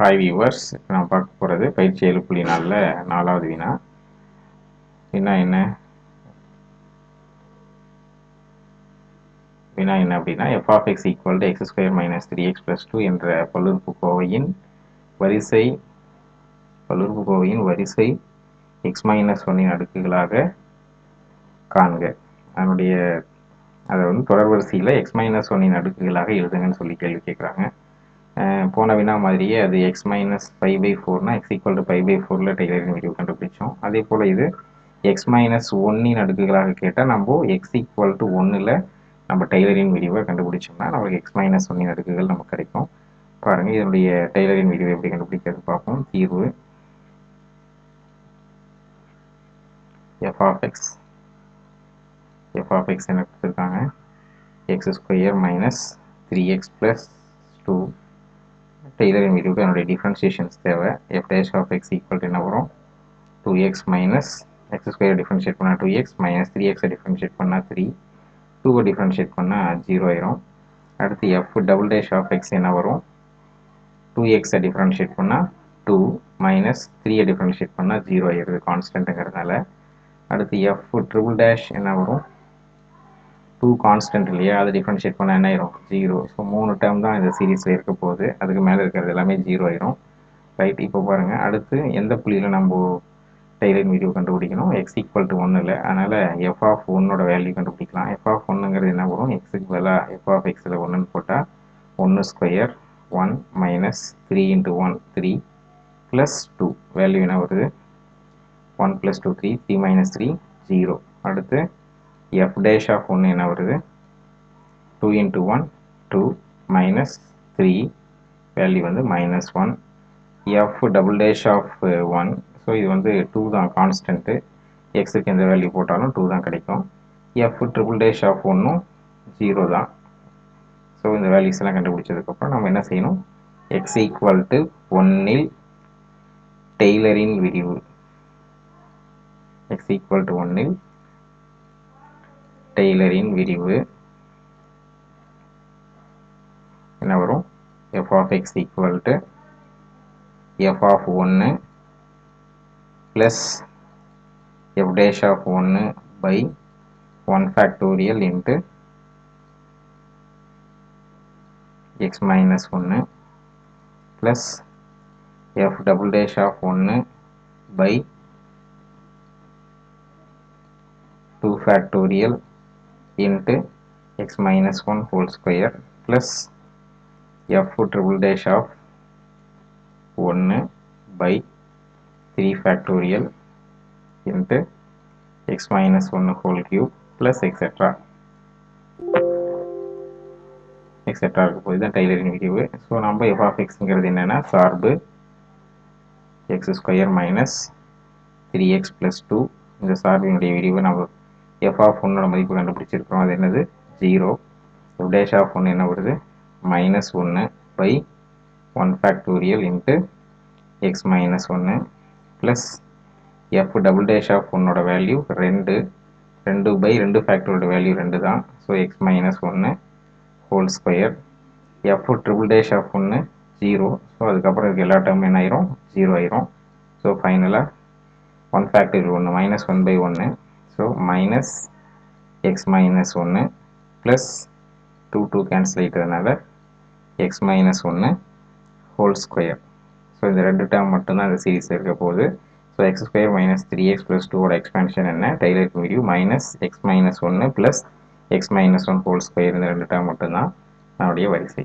Hi viewers நான் பார்க்க போகிறது பயிற்சி ஏழு புள்ளி நாலில் நாலாவது வினா வினா என்ன? வினா என்ன அப்படின்னா f of x equal to x square minus three x plus two என்ற பல்லுறுப்புக்கோவையின் வரிசை பல்லுறுப்புக்கோவையின் வரிசை எக்ஸ் மைனஸ் ஒன்னின் அடுக்குகளாக காண்க. அதனுடைய அதை வந்து தொடர் வரிசையில் எக்ஸ் மைனஸ் ஒன்னின் அடுக்குகளாக எழுதுங்கன்னு சொல்லி கேள்வி கேட்குறாங்க போன வினா மாதிரியே அது x minus five by ஃபோர்னா x equal to five by ஃபோரில் டெய்லரின் வீடியோ கண்டுபிடிச்சோம். அதே போல் இது எக்ஸ் மைனஸ் ஒன்னின் அடுக்குகளாக கேட்டால் நம்ம எக்ஸ் ஈக்குவல் டு ஒன்னில் நம்ம டெய்லரின் வீடியோவை கண்டுபிடிச்சோம்னா நம்மளுக்கு எக்ஸ் மைனஸ் ஒன்னின் அடுக்குகள் நமக்கு கிடைக்கும். பாருங்கள் இதனுடைய டெய்லரின் வீடியோ எப்படி கண்டுபிடிக்கிறது பார்ப்போம். தீர்வு f of x f of x என்ன கொடுத்துருக்காங்க? X square minus three x plus two டெய்லரின் வீடியோக்கு என்னுடைய டிஃப்ரென்ஷியேஷன்ஸ் தேவை. F dash of x equal என்ன வரும்? Two x minus x square differentiate பண்ணால் டூ எக்ஸ் மைனஸ் த்ரீ எக்ஸை டிஃப்ரென்ஷியேட் பண்ணால் த்ரீ டூவை டிஃப்ரென்ஷியேட் பண்ணால் ஜீரோ ஆயிரும். அடுத்து f double dash of x என்ன வரும்? டூ எக்ஸை டிஃப்ரென்ஷியேட் பண்ணால் டூ மைனஸ் த்ரீயை டிஃப்ரென்ஷியேட் பண்ணால் ஜீரோ ஆயிடுது கான்ஸ்டன்ட்டுங்கிறதுனால அடுத்து எஃப் ட்ரிபிள் டேஷ் என்ன வரும்? டூ கான்ஸ்டன்ட் இல்லையா? அதை டிஃப்ரென்ஷியேட் பண்ணால் என்ன ஆயிரும்? ஜீரோ ஸோ மூணு டேர்ம் தான் இந்த சீரீஸில் இருக்க போகுது. அதுக்கு மேலே இருக்கிறது எல்லாமே ஜீரோ ஆயிரும். ரைட் இப்போ பாருங்கள் அடுத்து எந்த புள்ளியில் நம்ம டெய்லர் வீடியோ கண்டுபிடிக்கணும்? எக்ஸ் ஈக்குவல் டு ஒன்று இல்லை அதனால் எஃப் ஆஃப் ஒன்னோட வேல்யூ கண்டுபிடிக்கலாம். எஃப் ஆஃப் ஒன்றுங்கிறது என்ன வரும்? எக்ஸுக்கு பதிலாக எஃப் ஆஃப் எக்ஸில் ஒன்றுன்னு போட்டால் ஒன்று square one minus three into one three plus two value என்ன வருது? One plus two three three minus three zero அடுத்து எஃப் டேஷ் ஆஃப் ஒன்று என்ன வருது? Two into one two minus three value வந்து minus one f double dash of one so இது வந்து two தான் கான்ஸ்டன்ட்டு எக்ஸுக்கு எந்த வேல்யூ போட்டாலும் டூ தான் கிடைக்கும். எஃப் ட்ரிபிள் டேஷ் ஆஃப் ஒன்றும் ஜீரோ தான். ஸோ இந்த வேல்யூஸ் எல்லாம் கண்டுபிடிச்சதுக்கப்புறம் நம்ம என்ன செய்யணும்? எக்ஸ் ஈக்குவல் டு ஒன்னில் டெய்லரின் விரிவு. எக்ஸ் ஈக்குவல் டு ஒன்னில் டெய்லரின் விரிவு. என்ன வரும்? F of x equal to f of ஒன்று ப்ளஸ் எஃப் டேஷ் ஆஃப் ஒன்று by one factorial into x minus ஒன்று plus f double dash of ஒன்று by two factorial into x minus 1 whole square plus f triple dash of 1 by 3 factorial into x minus 1 whole cube plus etc etc இருக்கு போது தான் டைலரின் video so நம்ம f of எக்ஸுங்கிறது என்னென்னா சார்பு x square minus three x plus two இந்த சார்பினுடைய வீடியோவை நம்ம எஃப் ஆஃப் ஒன்னோட மதிப்பு கண்டுபிடிச்சிருக்கிறோம். அது என்னது? ஜீரோ டேஷ் ஆஃப் ஒன்று என்ன வருது? மைனஸ் ஒன்று by one factorial into x minus ஒன்று plus f double dash of ஒன்னோட வேல்யூ ரெண்டு. ரெண்டு பை ரெண்டு ஃபேக்டரோட வேல்யூ ரெண்டு தான். ஸோ எக்ஸ் மைனஸ் ஒன்று whole square f triple dash of ஒன்று ஜீரோ ஸோ அதுக்கப்புறம் இதுக்கு எல்லா டேர்மும் என்ன ஆயிரும். ஜீரோ ஆயிரும் ஸோ ஃபைனலாக ஒன் ஃபேக்டரியல் ஒன்று மைனஸ் ஒன் பை ஒன்று ஸோ மைனஸ் எக்ஸ் மைனஸ் ஒன்று ப்ளஸ் டூ டூ கேன்சல் ஆகிட்டதுனால எக்ஸ் மைனஸ் ஒன்று ஹோல் ஸ்கொயர் ஸோ இந்த ரெண்டு டேர்ம் மட்டும்தான் அந்த சீரீஸில் இருக்க போகுது. So x square minus three x plus டூவோட எக்ஸ்பென்ஷன் என்ன? Taylor video minus x minus ஒன்று plus x minus one whole square இந்த ரெண்டு டேர்ம் மட்டும்தான். நம்முடைய வரிசை.